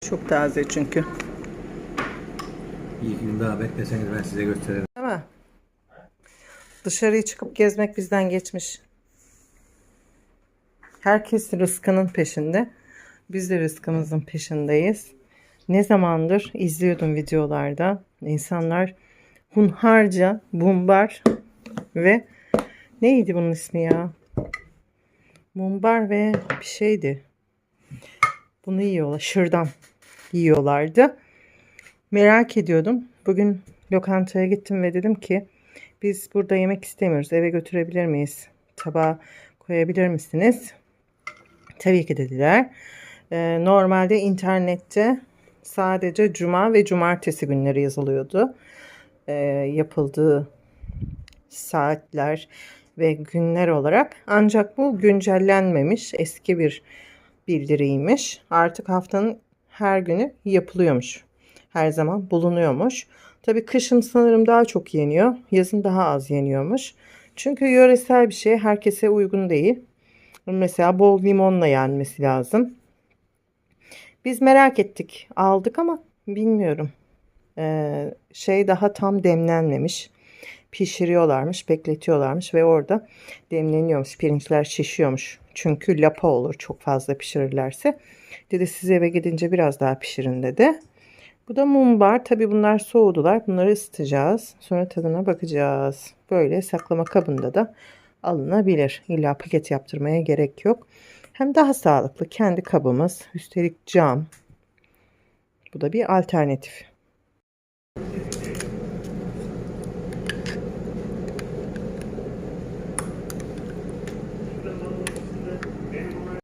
Çok taze çünkü. Bir gün daha bekleseniz ben size gösteririm. Değil mi? Dışarıya çıkıp gezmek bizden geçmiş. Herkes rızkının peşinde. Biz de rızkımızın peşindeyiz. Ne zamandır izliyordum videolarda. İnsanlar hunharca, bumbar ve neydi bunun ismi ya? Mumbar ve bir şeydi. Bunu yiyorlar. Şırdan yiyorlardı. Merak ediyordum. Bugün lokantaya gittim ve dedim ki biz burada yemek istemiyoruz. Eve götürebilir miyiz? Tabağa koyabilir misiniz? Tabii ki dediler. Ee, normalde internette sadece cuma ve cumartesi günleri yazılıyordu. Ee, yapıldığı saatler ve günler olarak. Ancak bu güncellenmemiş eski bir bildiriymiş. Artık haftanın her günü yapılıyormuş. Her zaman bulunuyormuş. Tabii kışın sanırım daha çok yeniyor. Yazın daha az yeniyormuş. Çünkü yöresel bir şey herkese uygun değil. Mesela bol limonla yenmesi lazım. Biz merak ettik. Aldık ama bilmiyorum. Ee, şey daha tam demlenmemiş. Pişiriyorlarmış, bekletiyorlarmış ve orada demleniyormuş. Pirinçler şişiyormuş. Çünkü lapa olur çok fazla pişirirlerse. Dedi siz eve gidince biraz daha pişirin dedi. Bu da mumbar. Tabi bunlar soğudular. Bunları ısıtacağız. Sonra tadına bakacağız. Böyle saklama kabında da alınabilir. İlla paket yaptırmaya gerek yok. Hem daha sağlıklı. Kendi kabımız. Üstelik cam. Bu da bir alternatif.